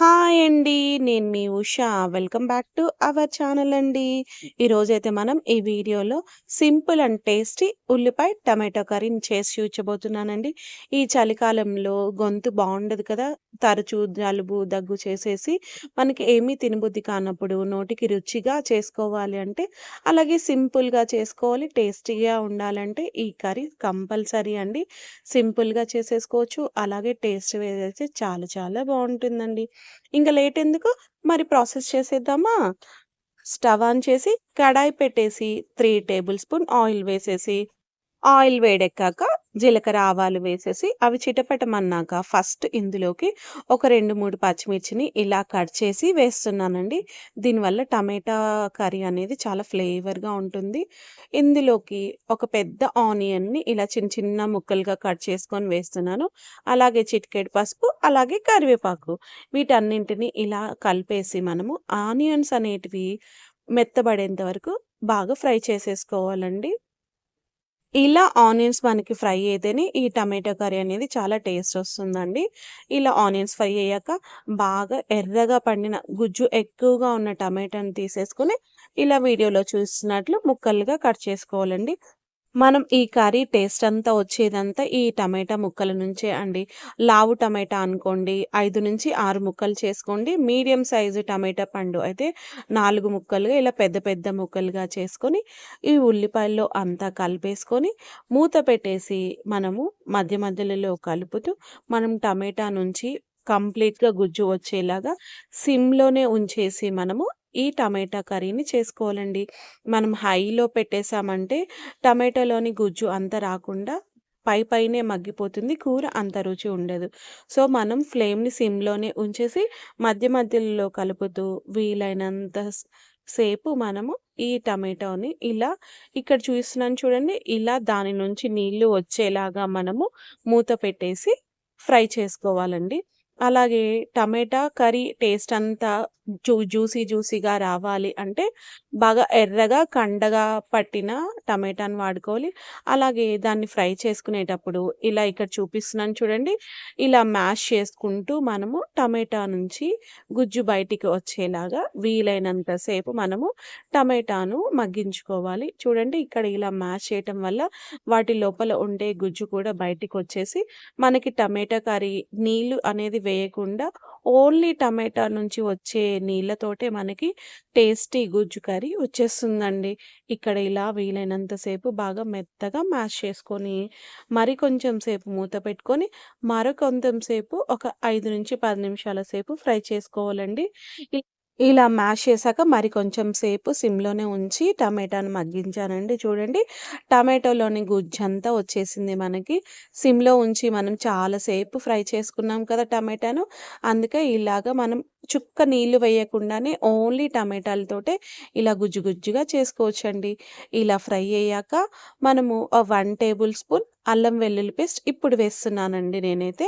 Hi అండి. నేను మీ Usha. Welcome back to our channel అండి. ఈరోజైతే మనం ఈ వీడియోలో సింపుల్ అండ్ టేస్టీ ఉల్లిపాయ టమాటో కర్రీని చేసి చూచబోతున్నానండి ఈ చలికాలంలో గొంతు బాగుండదు కదా! తరచూ జలుబు, దగ్గు చేసేసి మనకి ఏమీ తినబుద్ధి కానప్పుడు నోటికి రుచిగా చేసుకోవాలి అంటే అలాగే సింపుల్‌గా చేసుకోవాలి. టేస్టీగా ఉండాలంటే ఈ కర్రీ కంపల్సరీ అండి. సింపుల్‌గా చేసేసుకోవచ్చు. అలాగే టేస్ట్ వేరైతే చాలా చాలా బాగుంటుందండి ఇంకా లేట్ ఎందుకు? మరి ప్రాసెస్ చేసేద్దామా? స్టవ్ ఆన్ చేసి కడాయి పెట్టేసి త్రీ టేబుల్ స్పూన్ ఆయిల్ వేసేసి ఆయిల్ వేడెక్కాక జీలకర్ర, ఆవాలు వేసేసి అవి చిటపటమన్నాక ఫస్ట్ ఇందులోకి ఒక 2, 3 పచ్చిమిర్చిని ఇలా కట్ చేసి వేస్తున్నానండి. దీనివల్ల టమాటా కర్రీ అనేది చాలా ఫ్లేవర్‌గా ఉంటుంది. ఇందులోకి ఒక పెద్ద ఆనియన్‌ని ఇలా చిన్న చిన్న ముక్కలుగా కట్ చేసుకొని వేస్తున్నాను. అలాగే చిటికెడు పసుపు, అలాగే కరివేపాకు వీటన్నింటిని ఇలా కలిపేసి మనము ఆనియన్స్ అనేటివి మెత్తబడేంత వరకు బాగా ఫ్రై చేసేసుకోవాలండి. ఇలా ఆనియన్స్ మనకి ఫ్రై అయితేనే ఈ టమాటో కర్రీ అనేది చాలా టేస్ట్ వస్తుందండి. ఇలా ఆనియన్స్ ఫ్రై అయ్యాక బాగా ఎర్రగా పండిన గుజ్జు ఎక్కువగా ఉన్న టమాటాని తీసేసుకొని ఇలా వీడియోలో చూస్తున్నట్లు ముక్కలుగా కట్ చేసుకోవాలండి. మనం ఈ కర్రీ టేస్ట్ అంతా వచ్చేదంతా ఈ టమాటా ముక్కల నుంచే అండి. లావు టమాటా అనుకోండి 5-6 ముక్కలు చేసుకోండి. మీడియం సైజు టమాటా పండు అయితే నాలుగు ముక్కలుగా ఇలా పెద్ద పెద్ద ముక్కలుగా చేసుకొని ఈ ఉల్లిపాయల్లో అంతా కలిపేసుకొని మూత పెట్టేసి మనము మధ్య మధ్యలో కలుపుతూ మనం టమాటా నుంచి కంప్లీట్‌గా గుజ్జు వచ్చేలాగా సిమ్‌లోనే ఉంచేసి మనము ఈ టమాటా కర్రీని చేసుకోవాలండి. మనం హైలో పెట్టేసామంటే టమాటాలోని గుజ్జు అంతా రాకుండా పై పైనే మగ్గిపోతుంది. కూర అంత రుచి ఉండదు. సో, మనం ఫ్లేమ్‌ని సిమ్‌లోనే ఉంచేసి మధ్య మధ్యలో కలుపుతూ వీలైనంత సేపు మనము ఈ టమాటోని ఇలా ఇక్కడ చూస్తున్నాను చూడండి. ఇలా దాని నుంచి నీళ్ళు వచ్చేలాగా మనము మూత పెట్టేసి ఫ్రై చేసుకోవాలండి. అలాగే టమాటా కర్రీ టేస్ట్ అంతా జూ జ్యూసీ జ్యూసీగా రావాలి అంటే బాగా ఎర్రగా కండగా పట్టిన టమాటాని వాడుకోవాలి. అలాగే దాన్ని ఫ్రై చేసుకునేటప్పుడు ఇలా ఇక్కడ చూపిస్తున్నాను చూడండి. ఇలా మ్యాష్ చేసుకుంటూ మనము టమాటా నుంచి గుజ్జు బయటికి వచ్చేలాగా వీలైనంత సేపు మనము టమాటాను మగ్గించుకోవాలి. చూడండి ఇక్కడ ఇలా మ్యాష్ చేయటం వల్ల వాటి లోపల ఉండే గుజ్జు కూడా బయటికి వచ్చేసి మనకి టమాటా కర్రీ నీళ్ళు అనేది వేయకుండా ఓన్లీ టమాటా నుంచి వచ్చే నీళ్ళతోటే మనకి టేస్టీ గుజ్జు కర్రీ వచ్చేస్తుందండి. ఇక్కడ ఇలా వీలైనంత సేపు బాగా మెత్తగా మ్యాష్ చేసుకొని మరి కొంచెం సేపు మూత పెట్టుకొని మరికొంచెం సేపు ఒక 5-10 నిమిషాల సేపు ఫ్రై చేసుకోవాలండి. ఇలా మ్యాష్ చేశాక మరి కొంచెం సేపు సిమ్‌లోనే ఉంచి టమాటాను మగ్గించానండి. చూడండి టమాటోలోని గుజ్జంతా వచ్చేసింది మనకి. సిమ్‌లో ఉంచి మనం చాలాసేపు ఫ్రై చేసుకున్నాం కదా టమాటాను. అందుకే ఇలాగ మనం చుక్క నీళ్ళు వేయకుండానే ఓన్లీ టమాటాలతోటే ఇలా గుజ్జు గుజ్జుగా చేసుకోవచ్చండి. ఇలా ఫ్రై అయ్యాక మనము వన్ టేబుల్ స్పూన్ అల్లం వెల్లుల్లి పేస్ట్ ఇప్పుడు వేస్తున్నానండి నేనైతే.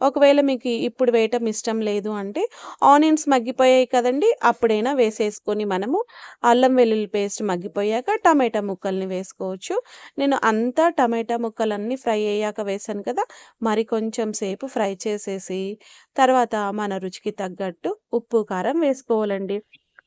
ఒకవేళ మీకు ఇప్పుడు వేయటం ఇష్టం లేదు అంటే ఆనియన్స్ మగ్గిపోయాయి కదండీ! అప్పుడైనా వేసేసుకొని మనము అల్లం వెల్లుల్లి పేస్ట్ మగ్గిపోయాక టమాటా ముక్కల్ని వేసుకోవచ్చు. నేను అంతా టమాటా ముక్కలన్నీ ఫ్రై అయ్యాక వేసాను కదా! మరి కొంచెం సేపు ఫ్రై చేసేసి తర్వాత మన రుచికి తగ్గట్టు ఉప్పు, కారం వేసుకోవాలండి.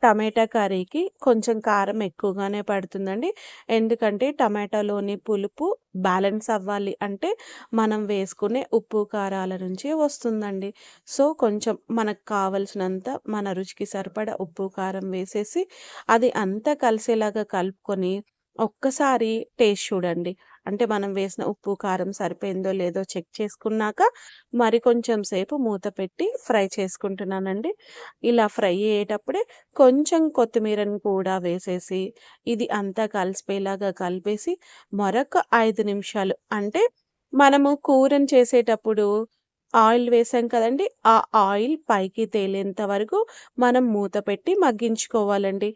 టమాటా కర్రీకి కొంచెం కారం ఎక్కువగానే పడుతుందండి. ఎందుకంటే టమాటాలోని పులుపు బ్యాలెన్స్ అవ్వాలి అంటే మనం వేసుకునే ఉప్పు, కారాల నుంచి వస్తుందండి. సో, కొంచెం మనకు కావాల్సినంత మన రుచికి సరిపడా ఉప్పు, కారం వేసేసి అది అంతా కలిసేలాగా కలుపుకొని ఒక్కసారి టేస్ట్ చూడండి. అంటే మనం వేసిన ఉప్పు, కారం సరిపోయిందో లేదో చెక్ చేసుకున్నాక మరి కొంచెం సేపు మూత పెట్టి ఫ్రై చేసుకుంటున్నానండి. ఇలా ఫ్రై అయ్యేటప్పుడే కొంచెం కొత్తిమీరని కూడా వేసేసి ఇది అంతా కలిసిపోయేలాగా కలిపేసి మరొక ఐదు నిమిషాలు అంటే మనము కూరని చేసేటప్పుడు ఆయిల్ వేసాం కదండి ఆ ఆయిల్ పైకి తేలేంత వరకు మనం మూత పెట్టి మగ్గించుకోవాలండి.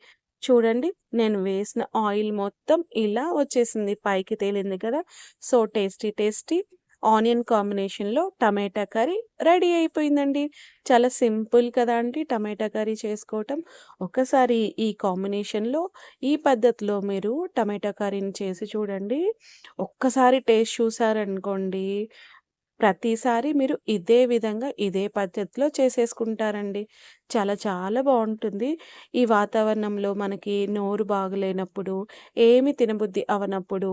చూడండి నేను వేసిన ఆయిల్ మొత్తం ఇలా వచ్చేసింది. పైకి తేలింది కదా! సో, టేస్టీ టేస్టీ ఆనియన్ కాంబినేషన్‌లో టమాటా కర్రీ రెడీ అయిపోయిందండి. చాలా సింపుల్ కదా అండి టమాటా కర్రీ చేసుకోవటం. ఒకసారి ఈ కాంబినేషన్‌లో ఈ పద్ధతిలో మీరు టమాటా కర్రీని చేసి చూడండి. ఒక్కసారి టేస్ట్ చూసారనుకోండి ప్రతిసారి మీరు ఇదే విధంగా, ఇదే పద్ధతిలో చేసేసుకుంటారండి. చాలా చాలా బాగుంటుంది ఈ వాతావరణంలో మనకి నోరు బాగలేనప్పుడు, ఏమి తినబుద్ధి అవ్వనప్పుడు,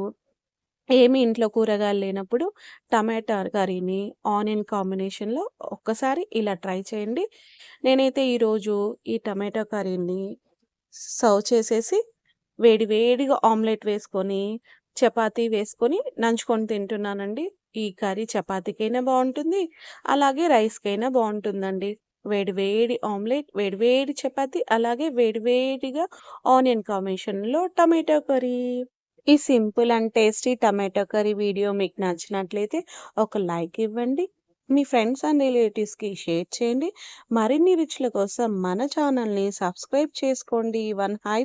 ఏమి ఇంట్లో కూరగాయలు లేనప్పుడు టమాటా కర్రీని, ఆనియన్ కాంబినేషన్‌లో ఒక్కసారి ఇలా ట్రై చేయండి. నేనైతే ఈరోజు ఈ టమాటో కర్రీని సర్వ్ చేసేసి వేడి వేడిగా ఆమ్లెట్ వేసుకొని, చపాతీ వేసుకొని నంచుకొని తింటున్నానండి. ఈ కర్రీ చపాతీకైనా బాగుంటుంది అలాగే రైస్‌కైనా బాగుంటుందండి వేడివేడి ఆమ్లెట్, వేడివేడి చపాతి అలాగే వేడివేడిగా ఆనియన్ కాంబినేషన్‌లో టమాటో కర్రీ. ఈ simple and tasty tomato curry video మీకు నచ్చినట్లయితే ఒక లైక్ ఇవ్వండి. మీ ఫ్రెండ్స్ అండ్ రిలేటివ్స్‌కి షేర్ చేయండి. మరిన్ని రుచుల కోసం మన ఛానల్‌ని సబ్స్క్రైబ్ చేసుకోండి. One high